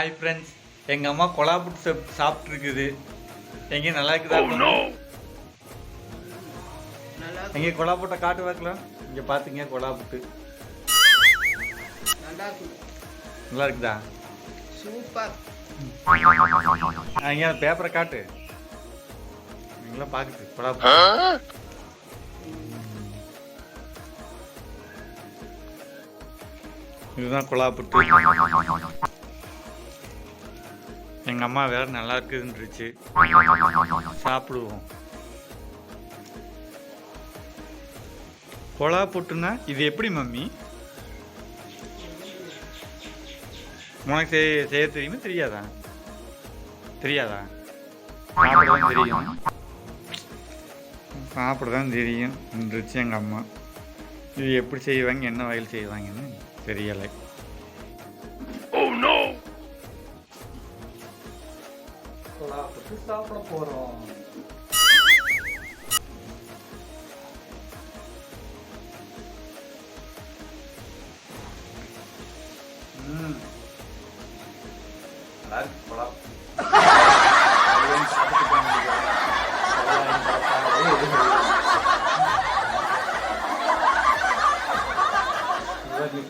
Hi friends எங்கள் அம்மா கொலாப்புட்டு சாப் சாப்பிட்ருக்குது எங்கேயும் நல்லா இருக்குதா நல்லா எங்கே கொலாப்புட்டை காட்டு வைக்கலாம் இங்கே பார்த்துங்க நல்லா இருக்குது நல்லா இருக்குதா? சூப்பர். எங்கே பேப்பரை காட்டு. நீங்களாம் பார்க்குது கொலாப்புட்டு இதுதான் கொலாப்புட்டு எங்கள் அம்மா வேற நல்லா இருக்குதுன்றுச்சு. சாப்பிடுவோம். கொலா புட்டுனா இது எப்படி மம்மி? உனக்கு செய்ய செய்ய தெரியுமா? தெரியாதா? தெரியாதா? சாப்பிட தான் தெரியும். சாப்பிட தான் தெரியும் இருந்துச்சு எங்கள் அம்மா. இது எப்படி செய்வாங்க என்ன வகையில் செய்வாங்கன்னு தெரியலை. சாப்பிட போகிறோம்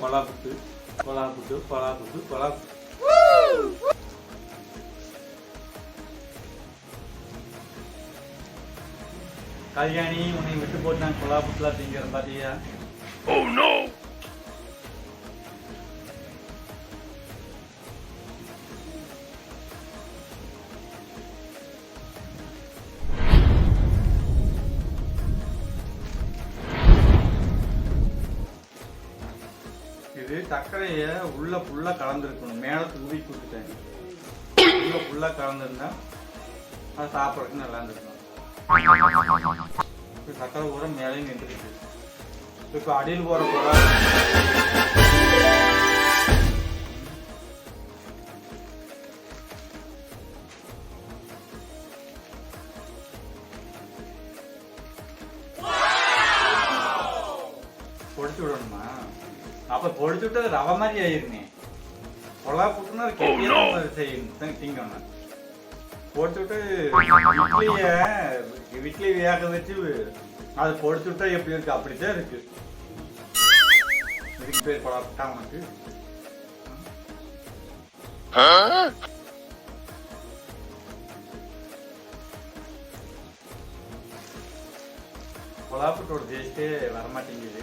பலாப்புட்டு பலாப்புட்டு பலாப்புட்டு பலாப்புட்டு கல்யாணி உன்னை விட்டு போட்டு நான் கொலா புட்டுலாம் திங்கிறேன் பாத்தியா? இது சர்க்கரைய உள்ள ஃபுல்லா கலந்துருக்கணும். மேல தூவி கொடுத்துட்டேன் உள்ள ஃபுல்லா கலந்துருந்தா அது சாப்பிட்றதுக்கு நல்லா இருந்திருக்கும். இப்ப சர்க்கரை பூரா மேலேயும் நின்றுருக்கு இப்போ அடியில் போற போல பொடிச்சு விடணுமா? அப்ப பொடிச்சு விட்டு ரவை மாதிரி ஆயிருமே. கொலா புட்டுனா கெட்டியாக செய்யணும். திங்கணும் பொடிச்சு விட்டு இட்லிய இட்லி வேக வச்சு அது பொடிச்சுட்டா எப்படி இருக்கு? அப்படித்தான் இருக்கு. இதுக்கு பேர் கொலா புட்டா உனக்கு கொலா டேஸ்டே வரமாட்டேங்குது.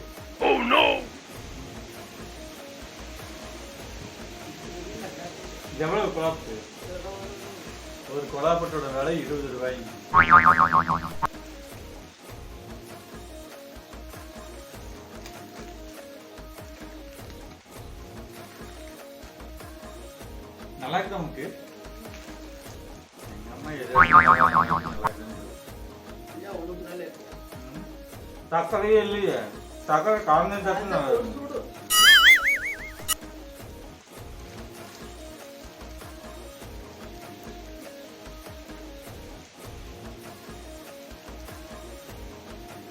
இது எவ்வளவு கொலாப்பு ஒரு கொலாப்பட்டோட விலை இருபது ரூபாய். நல்லா இருக்கு உனக்கு. சர்க்கரையே இல்லையே. சர்க்கரை கலந்து நல்லா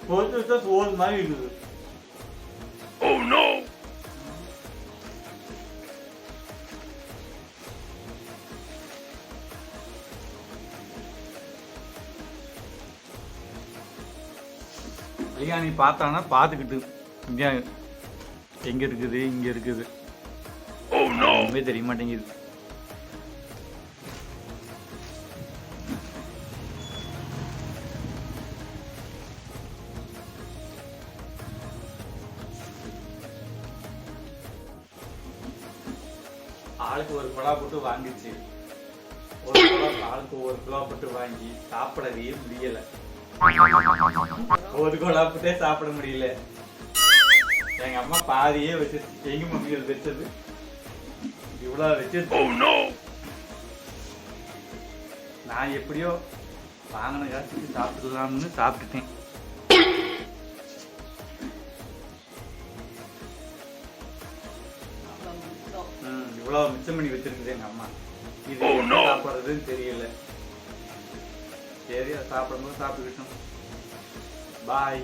போட்டு வச்சா சோறு மாதிரி இருக்குது. ஐயா நீ பார்த்தானா? பார்த்துக்கிட்டு. இங்கே எங்க இருக்குது? இங்க இருக்குது. ஒண்ணுமே தெரிய மாட்டேங்குது. ஆளுக்கு ஒரு குழா போட்டு வாங்கிச்சு. ஒரு குழா ஆளுக்கு ஒரு குழா போட்டு வாங்கி சாப்பிடவே முடியல. ஒரு குழா போட்டே சாப்பிட முடியல. எங்க அம்மா பாதியே வச்சு எங்க மம்மிகள் வச்சது? இவ்வளவு வச்சு நான் எப்படியோ வாங்கின காசுக்கு சாப்பிடலாம்னு சாப்பிட்டுட்டேன். இவ்வளவு மிச்சம் பண்ணி வச்சிருக்குது எங்க அம்மா. இது எப்படி சாப்பிடுறதுன்னு தெரியல. சரி சாப்பிடும்போது சாப்பிட்டுக்கிட்டோம். பாய்